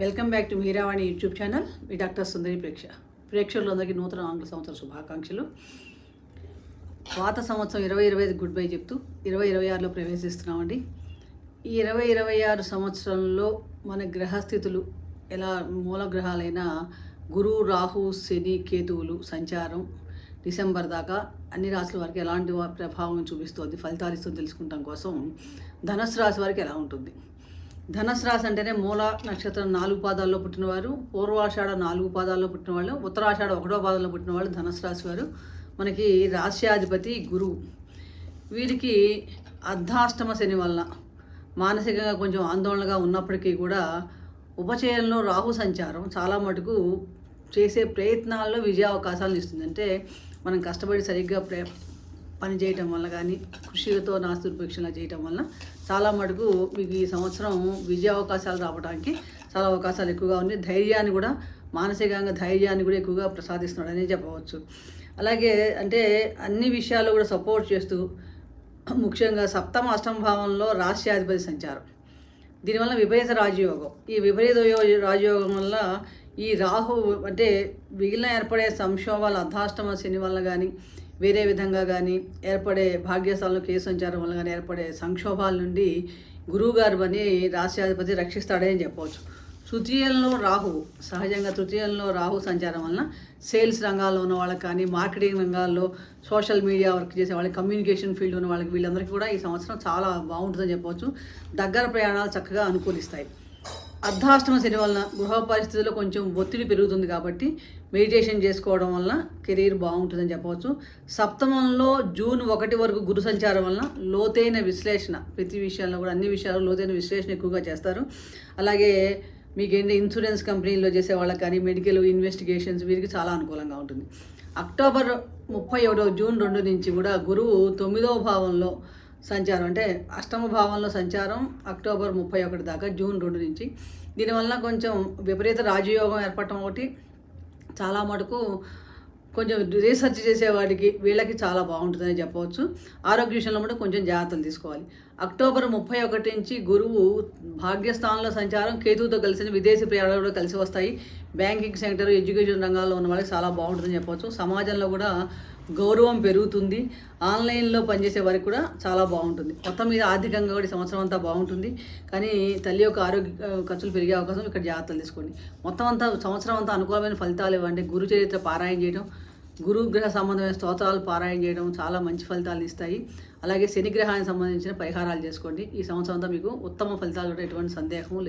Welcome back to Meeravani YouTube channel me doctor Sundari ప్రేక్ష ప్రేక్షకులందరికీ నూతన ఆంగ్ల సంవత్సర శుభాకాంక్షలు. పాత సంవత్సరం ఇరవై ఇరవై ఐదు గుడ్ బై చెప్తూ ఇరవై ఇరవై ఆరులో ప్రవేశిస్తున్నామండి. ఈ ఇరవై ఇరవై ఆరు సంవత్సరంలో మన గ్రహస్థితులు ఎలా మూల గ్రహాలైన గురు రాహు శని కేతువులు సంచారం డిసెంబర్ దాకా అన్ని రాశుల వారికి ఎలాంటి ప్రభావం చూపిస్తుంది ఫలితాలు ఇస్తుంది తెలుసుకుంటాం కోసం ధనుసు రాశి వారికి ఎలా ఉంటుంది? ధనుసు రాశి అంటేనే మూల నక్షత్రం నాలుగు పాదాల్లో పుట్టినవారు పూర్వాషాఢ నాలుగు పాదాల్లో పుట్టినవాళ్ళు ఉత్తరాషాఢ ఒకటో పాదంలో పుట్టినవాళ్ళు ధనుసు రాశి వారు. మనకి రాశ్యాధిపతి గురువు వీరికి అర్ధాష్టమ శని వలన మానసికంగా కొంచెం ఆందోళనగా ఉన్నప్పటికీ కూడా ఉపచయంలో రాహు సంచారం చాలా మటుకు చేసే ప్రయత్నాల్లో విజయ అవకాశాలను ఇస్తుంది. అంటే మనం కష్టపడి సరిగ్గా ప్రే పని చేయటం వల్ల కానీ కృషితో నాస్తుపేక్షణ చేయటం వల్ల చాలా మటుకు మీకు ఈ సంవత్సరం విజయ అవకాశాలు రావడానికి చాలా అవకాశాలు ఎక్కువగా ఉన్నాయి. ధైర్యాన్ని కూడా మానసికంగా ధైర్యాన్ని కూడా ఎక్కువగా ప్రసాదిస్తున్నాడని చెప్పవచ్చు. అలాగే అంటే అన్ని విషయాల్లో కూడా సపోర్ట్ చేస్తూ ముఖ్యంగా సప్తమ అష్టమ భావంలో రాష్ట్రాధిపతి సంచారం. దీనివల్ల విపరీత రాజయోగం. ఈ విపరీత రాజయోగం వల్ల ఈ రాహు అంటే మిగిలిన ఏర్పడే సంక్షోభాలు అర్ధాష్టమ శని వల్ల కానీ వేరే విధంగా కానీ ఏర్పడే భాగ్యస్థానంలో కేసు సంచారం వల్ల కానీ ఏర్పడే సంక్షోభాల నుండి గురువుగారు అని రాష్ట్రాధిపతి రక్షిస్తాడని చెప్పవచ్చు. తృతీయంలో రాహు సహజంగా తృతీయంలో రాహు సంచారం వలన సేల్స్ రంగాల్లో ఉన్న వాళ్ళకి కానీ మార్కెటింగ్ రంగాల్లో సోషల్ మీడియా వర్క్ చేసే వాళ్ళకి కమ్యూనికేషన్ ఫీల్డ్ ఉన్న వాళ్ళకి వీళ్ళందరికీ కూడా ఈ సంవత్సరం చాలా బాగుంటుందని చెప్పవచ్చు. దగ్గర ప్రయాణాలు చక్కగా అనుకూలిస్తాయి. అర్ధాష్టమ శని వలన గృహ పరిస్థితుల్లో కొంచెం ఒత్తిడి పెరుగుతుంది కాబట్టి మెడిటేషన్ చేసుకోవడం వలన కెరీర్ బాగుంటుందని చెప్పవచ్చు. సప్తమంలో జూన్ ఒకటి వరకు గురు సంచారం వలన లోతైన విశ్లేషణ ప్రతి విషయాల్లో కూడా అన్ని విషయాల్లో లోతైన విశ్లేషణ ఎక్కువగా చేస్తారు. అలాగే మీకు ఇన్సూరెన్స్ కంపెనీలో చేసే వాళ్ళకి కానీ మెడికల్ ఇన్వెస్టిగేషన్స్ వీరికి చాలా అనుకూలంగా ఉంటుంది. అక్టోబర్ ముప్పై ఒకటో జూన్ రెండు నుంచి కూడా గురువు తొమ్మిదవ భావంలో సంచారం అంటే అష్టమ భావంలో సంచారం అక్టోబర్ ముప్పై ఒకటి దాకా జూన్ రెండు నుంచి. దీనివల్ల కొంచెం విపరీత రాజయోగం ఏర్పడటం ఒకటి చాలా మటుకు కొంచెం రీసెర్చ్ చేసేవాడికి వీళ్ళకి చాలా బాగుంటుందని చెప్పవచ్చు. ఆరోగ్య విషయంలో కూడా కొంచెం జాగ్రత్తలు తీసుకోవాలి. అక్టోబర్ ముప్పై ఒకటి నుంచి గురువు భాగ్యస్థానంలో సంచారం కేతువుతో కలిసిన విదేశీ ప్రయాణాలు కూడా కలిసి వస్తాయి. బ్యాంకింగ్ సెక్టర్ ఎడ్యుకేషన్ రంగాల్లో ఉన్న వాళ్ళకి చాలా బాగుంటుందని చెప్పవచ్చు. సమాజంలో కూడా గౌరవం పెరుగుతుంది. ఆన్లైన్లో పనిచేసే వారికి కూడా చాలా బాగుంటుంది. మొత్తం మీద ఆర్థికంగా కూడా సంవత్సరం అంతా బాగుంటుంది. కానీ తల్లి యొక్క ఆరోగ్య ఖర్చులు పెరిగే అవకాశం ఇక్కడ జాగ్రత్తలు తీసుకోండి. మొత్తం అంతా సంవత్సరం అంతా అనుకూలమైన ఫలితాలు ఇవ్వండి. గురు చరిత్ర పారాయణ చేయడం గురుగ్రహ సంబంధమైన స్తోత్రాలు పారాయణ చేయడం చాలా మంచి ఫలితాలు ఇస్తాయి. అలాగే శనిగ్రహానికి సంబంధించిన పరిహారాలు చేసుకోండి. ఈ సంవత్సరం అంతా మీకు ఉత్తమ ఫలితాలు కూడా ఎటువంటి సందేహం లేదు.